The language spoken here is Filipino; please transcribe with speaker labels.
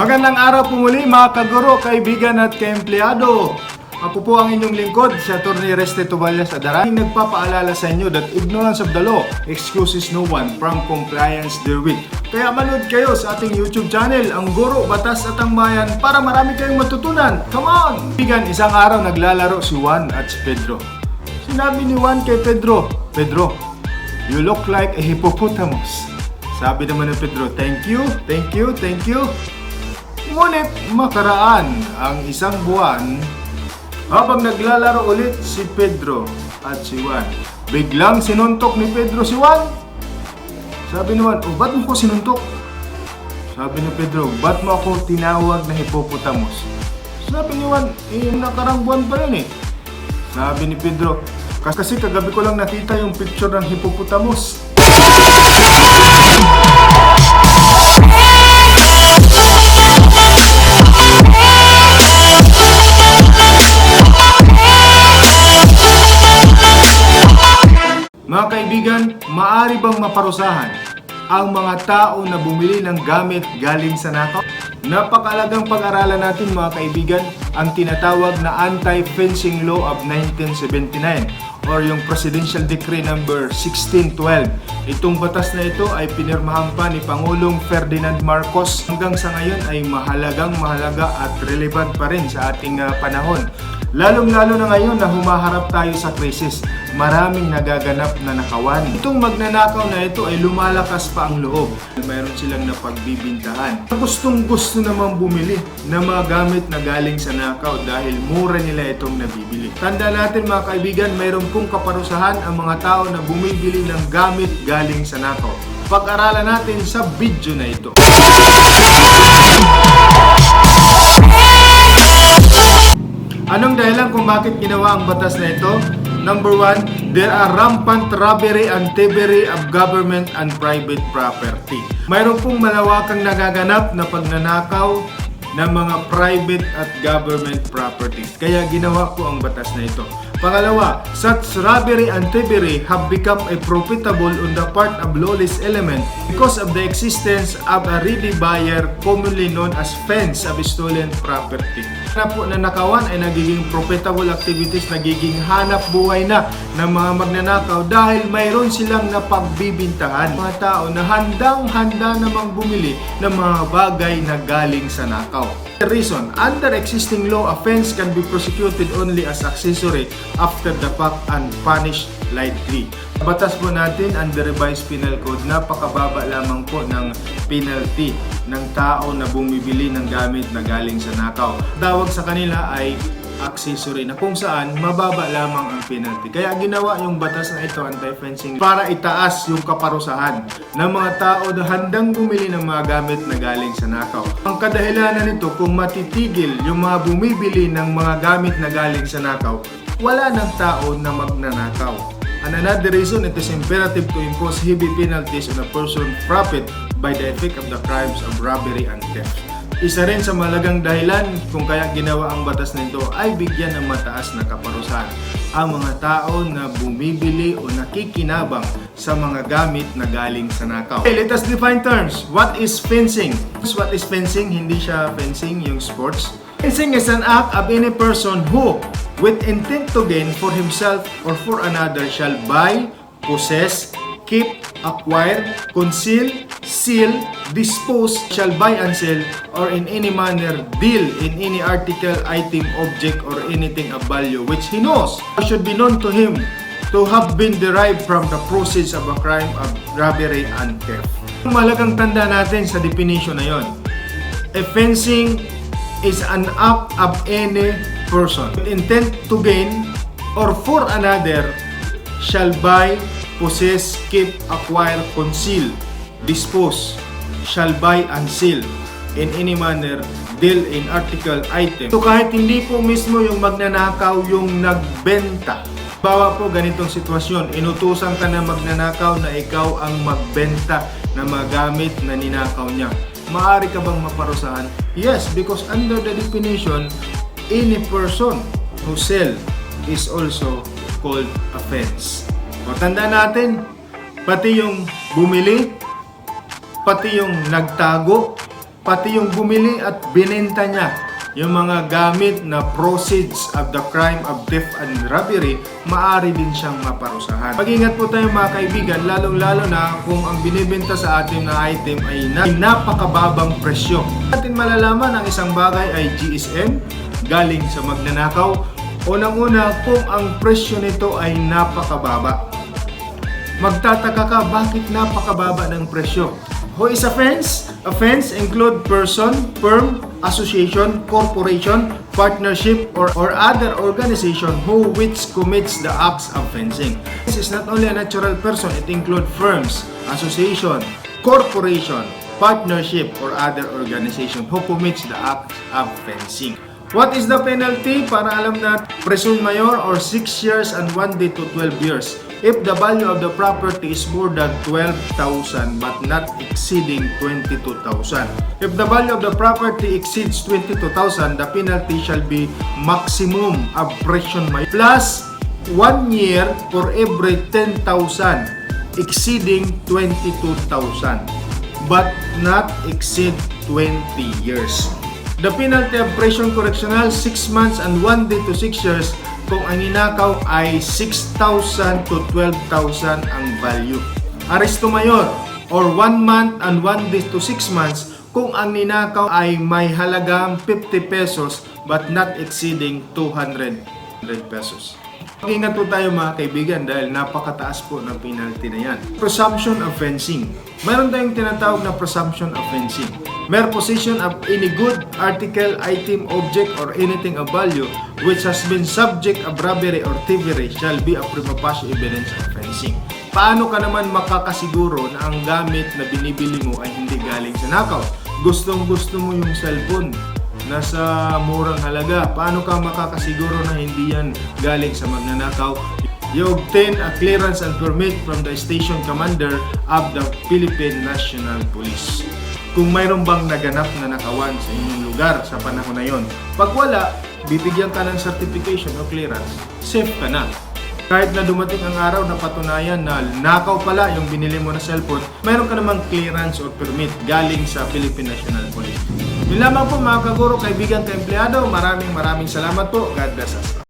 Speaker 1: Magandang araw po muli mga kaguro, kaibigan at kaempleyado. Ako po ang inyong lingkod, si Atty. Reste Tubalya sa Darang, nagpapaalala sa inyo that ignorance of the law excuses no one from compliance therewith. Kaya manood kayo sa ating YouTube channel, ang Guro, Batas at ang Bayan, para marami kayong matutunan. Come on! Kaibigan, isang araw naglalaro si Juan at si Pedro. Sinabi ni Juan kay Pedro, Pedro, you look like a hippopotamus. Sabi naman ni Pedro, thank you, thank you, thank you. Ngunit makaraan ang isang buwan habang naglalaro ulit si Pedro at si Juan. Biglang sinuntok ni Pedro si Juan. Sabi ni Juan, oh, ba't mo ko sinuntok? Sabi ni Pedro, ba't mo ako tinawag na hippopotamus? Sabi ni Juan, eh, nakarang buwan pa yun eh. Sabi ni Pedro, "Kas- kasi kagabi ko lang nakita yung picture ng hippopotamus. Mga kaibigan, maari bang maparusahan ang mga tao na bumili ng gamit galing sa nakaw? Napakalagang pag-aralan natin mga kaibigan ang tinatawag na Anti-Fencing Law of 1979 or yung Presidential Decree number 1612. Itong batas na ito ay pinirmahan pa ni Pangulong Ferdinand Marcos. Hanggang sa ngayon ay mahalagang mahalaga at relevant pa rin sa ating ah, panahon. Lalong-lalo na ngayon na humaharap tayo sa krisis, maraming nagaganap na nakawan. Itong magnanakaw na ito ay lumalakas pa ang loob. Mayroon silang napagbibintahan. Gustong gusto namang bumili ng mga gamit na galing sa nakaw dahil mura nila itong nabibili. Tanda natin mga kaibigan, mayroon pong kaparusahan ang mga tao na bumibili ng gamit galing sa nakaw. Pag-aralan natin sa video na ito. Anong dahilan kung bakit ginawa ang batas na ito? Number one, there are rampant robbery and thievery of government and private property. Mayroon pong malawakang nagaganap na pagnanakaw ng mga private at government property. Kaya ginawa ko ang batas na ito. Pangalawa, such robbery and thievery have become a profitable on the part of lawless element because of the existence of a ready buyer commonly known as fence of stolen property. Na po na nakawan ay nagiging profitable activities, nagiging hanap buhay na ng mga magnanakaw dahil mayroon silang napagbibintahan. Mga tao na handang-handa namang bumili ng mga bagay na galing sa nakaw. Reason, under existing law, offense can be prosecuted only as accessory after the fact and punished lightly. Batas po natin under revised penal code, napakababa lamang po ng penalty ng tao na bumibili ng gamit na galing sa nakaw. Tawag sa kanila ay accessory na kung saan mababa lamang ang penalty. Kaya ginawa yung batas na ito, anti-fencing, para itaas yung kaparusahan ng mga tao na handang bumili ng mga gamit na galing sa nakaw. Ang kadahilanan nito, kung matitigil yung mga bumibili ng mga gamit na galing sa nakaw, wala ng tao na magnanakaw. And another reason, it is imperative to impose heavy penalties on a person profit by the effect of the crimes of robbery and theft. Isa rin sa malagang dahilan kung kaya ginawa ang batas nito ay bigyan ng mataas na kaparusahan ang mga tao na bumibili o nakikinabang sa mga gamit na galing sa nakaw. Okay, let us define terms. What is fencing? What is fencing? Hindi siya fencing, yung sports. Fencing is an act of any person who, with intent to gain for himself or for another, shall buy, possess, keep, acquire, conceal, seal, dispose, shall buy and sell, or in any manner deal in any article, item, object, or anything of value which he knows or should be known to him to have been derived from the proceeds of a crime of robbery and theft. Ang malagang tanda natin sa definition na yon. A is an act of any person intent to gain or for another shall buy, possess, keep, acquire, conceal, dispose, shall buy and sell in any manner, deal in article, item. So kahit hindi po mismo yung magnanakaw yung nagbenta, Bawa po ganitong sitwasyon, inutusan ka na magnanakaw na ikaw ang magbenta ng mga gamit na ninakaw niya. Maari ka bang maparusahan? Yes, because under the definition, any person who sell is also called offense. O tanda natin, pati yung bumili, pati yung nagtago, pati yung bumili at binenta niya yung mga gamit na proceeds of the crime of theft and robbery, maaari din siyang maparusahan. Mag-ingat po tayo mga kaibigan, lalong-lalo na kung ang binibenta sa atin na item ay na- napakababang presyo. Atin malalaman ang isang bagay ay GSM, galing sa magnanakaw. Unang-una, kung ang presyo nito ay napakababa. Magtataka ka bakit napakababa ng presyo. Who is offense? Offense include person, firm, association, corporation, partnership, or, or other organization who which commits the acts of fencing. This is not only a natural person, it include firms, association, corporation, partnership, or other organization who commits the act of fencing. What is the penalty? Para alam na presun mayor or 6 years and 1 day to 12 years. If the value of the property is more than 12,000 but not exceeding 22,000. If the value of the property exceeds 22,000, the penalty shall be maximum mayor plus 1 year for every 10,000 exceeding 22,000 but not exceed 20 years. The penalty of prison correctional 6 months and 1 day to 6 years kung ang ninakaw ay 6,000 to 12,000 ang value. Aresto mayor or 1 month and 1 day to 6 months kung ang ninakaw ay may halagang 50 pesos but not exceeding 200 pesos. Mag-ingat po tayo mga kaibigan dahil napakataas po ng penalty na yan. Presumption of fencing. Mayroon tayong tinatawag na presumption of fencing. Mere possession of any good, article, item, object, or anything of value which has been subject of robbery or thievery shall be a prima facie evidence of fencing. Paano ka naman makakasiguro na ang gamit na binibili mo ay hindi galing sa nakaw? Gustong gusto mo yung cellphone nasa murang halaga. Paano ka makakasiguro na hindi yan galing sa magnanakaw? You obtain a clearance and permit from the station commander of the Philippine National Police. Kung mayroon bang naganap na nakawan sa inyong lugar sa panahon na yon. Pag wala, bibigyan ka ng certification o clearance, safe ka na. Kahit na dumating ang araw na patunayan na nakaw pala yung binili mo na cellphone, mayroon ka namang clearance or permit galing sa Philippine National Police. Yun lamang po mga kaguro, kaibigan, kaempleyado. Maraming maraming salamat po. God bless us.